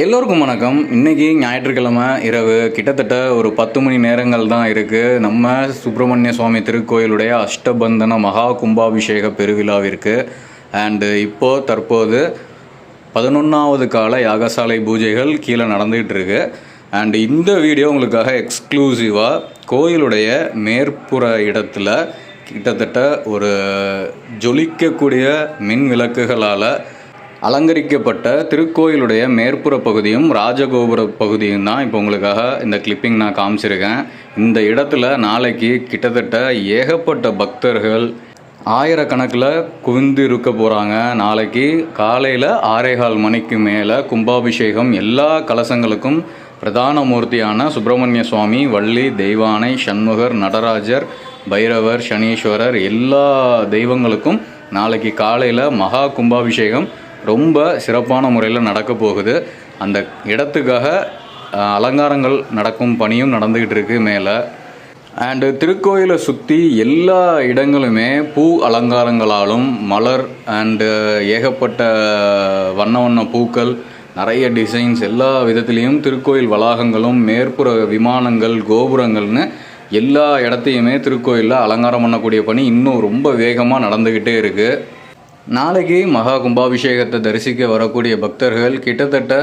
எல்லோருக்கும் வணக்கம். இன்னைக்கு ஞாயிற்றுக்கிழமை இரவு. கிட்டத்தட்ட ஒரு பத்து மணி நேரங்கள் தான் இருக்குது நம்ம சுப்பிரமணிய சுவாமி திருக்கோயிலுடைய அஷ்டபந்தன மகா கும்பாபிஷேக பெருவிழாவிற்கு. அண்டு இப்போது தற்போது பதினொன்றாவது கால யாகசாலை பூஜைகள் கீழே நடந்துகிட்டு இருக்கு. அண்டு இந்த வீடியோ உங்களுக்காக எக்ஸ்க்ளூசிவாக கோயிலுடைய மேற்புற இடத்துல கிட்டத்தட்ட ஒரு ஜொலிக்கக்கூடிய மின் விளக்குகளால் அலங்கரிக்கப்பட்ட திருக்கோயிலுடைய மேற்புற பகுதியும் ராஜகோபுர பகுதியும் தான் இப்போ உங்களுக்காக இந்த கிளிப்பிங் நான் காமிச்சிருக்கேன். இந்த இடத்துல நாளைக்கு கிட்டத்தட்ட ஏகப்பட்ட பக்தர்கள் ஆயிரக்கணக்கில் குவிந்து இருக்க போகிறாங்க நாளைக்கு காலையில் ஆறேகால் மணிக்கு மேலே கும்பாபிஷேகம் எல்லா கலசங்களுக்கும் பிரதான மூர்த்தியான சுப்பிரமணிய சுவாமி வள்ளி தெய்வானை சண்முகர் நடராஜர் பைரவர் சனீஸ்வரர் எல்லா தெய்வங்களுக்கும் நாளைக்கு காலையில் மகா கும்பாபிஷேகம் ரொம்ப சிறப்பான முறையில் நடக்க போகுது. அந்த இடத்துக்காக அலங்காரங்கள் நடக்கும் பணியும் நடந்துக்கிட்டு இருக்கு மேலே. அண்டு திருக்கோயிலை சுற்றி எல்லா இடங்களுமே பூ அலங்காரங்களாலும் மலர் அண்டு ஏகப்பட்ட வண்ண வண்ண பூக்கள் நிறைய டிசைன்ஸ் எல்லா விதத்துலேயும் திருக்கோயில் வளாகங்களும் மேற்புற விமானங்கள் கோபுரங்கள்னு எல்லா இடத்தையுமே திருக்கோயிலில் அலங்காரம் பண்ணக்கூடிய பணி இன்னும் ரொம்ப வேகமாக நடந்துக்கிட்டே இருக்குது நாளைக்கு மகா கும்பாபிஷேகத்தை தரிசிக்க வரக்கூடிய பக்தர்கள் கிட்டத்தட்ட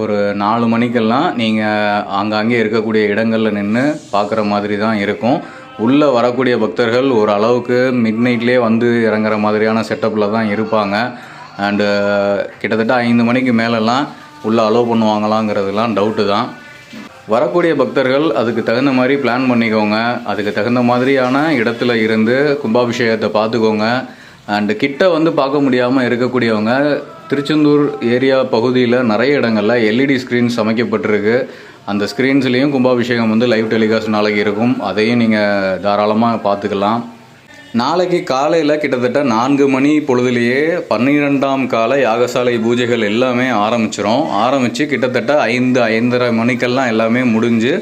ஒரு நாலு மணிக்கெல்லாம் நீங்கள் ஆங்காங்கே இருக்கக்கூடிய இடங்களில் நின்று பார்க்குற மாதிரி தான் இருக்கும். உள்ளே வரக்கூடிய பக்தர்கள் ஒரு அளவுக்கு மிட் நைட்லேயே வந்து இறங்குற மாதிரியான செட்டப்பில் தான் இருப்பாங்க. அண்டு uh, கிட்டத்தட்ட ஐந்து மணிக்கு மேலெல்லாம் உள்ளே அலோவ் பண்ணுவாங்களாங்கிறதுலாம் டவுட்டு தான். வரக்கூடிய பக்தர்கள் அதுக்கு தகுந்த மாதிரி பிளான் பண்ணிக்கோங்க. அதுக்கு தகுந்த மாதிரியான இடத்துல இருந்து கும்பாபிஷேகத்தை பார்த்துக்கோங்க. அண்டு கிட்ட வந்து பார்க்க முடியாமல் இருக்கக்கூடியவங்க திருச்செந்தூர் ஏரியா பகுதியில் நிறைய இடங்களில் எல்இடி ஸ்க்ரீன்ஸ் அமைக்கப்பட்டிருக்கு அந்த ஸ்க்ரீன்ஸ்லேயும் கும்பாபிஷேகம் வந்து லைவ் டெலிகாஸ்ட் நாளைக்கு இருக்கும். அதையும் நீங்கள் தாராளமாக பார்த்துக்கலாம். நாளைக்கு காலையில் கிட்டத்தட்ட நான்கு மணி பொழுதுலேயே பன்னிரெண்டாம் கால யாகசாலை பூஜைகள் எல்லாமே ஆரம்பிச்சிரும். ஆரம்பித்து கிட்டத்தட்ட ஐந்து ஐந்தரை மணிக்கெல்லாம் எல்லாமே முடிஞ்சு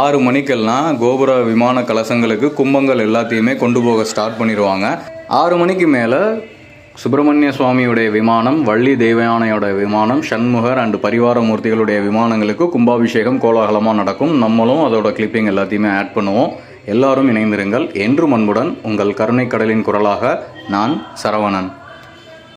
ஆறு மணிக்கெல்லாம் கோபுர விமான கலசங்களுக்கு கும்பங்கள் எல்லாத்தையுமே கொண்டு போக ஸ்டார்ட் பண்ணிடுவாங்க. ஆறு மணிக்கு மேலே சுப்பிரமணிய சுவாமியுடைய விமானம் வள்ளி தேவயானையோட விமானம் சண்முகர் அண்டு பரிவார மூர்த்திகளுடைய விமானங்களுக்கு கும்பாபிஷேகம் கோலாகலமாக நடக்கும். நம்மளும் அதோட கிளிப்பிங் எல்லாத்தையுமே ஆட் பண்ணுவோம். எல்லாரும் இணைந்திருங்கள். என்றும் அன்புடன் உங்கள் கருணைக்கடலின் குரலாக நான் சரவணன்.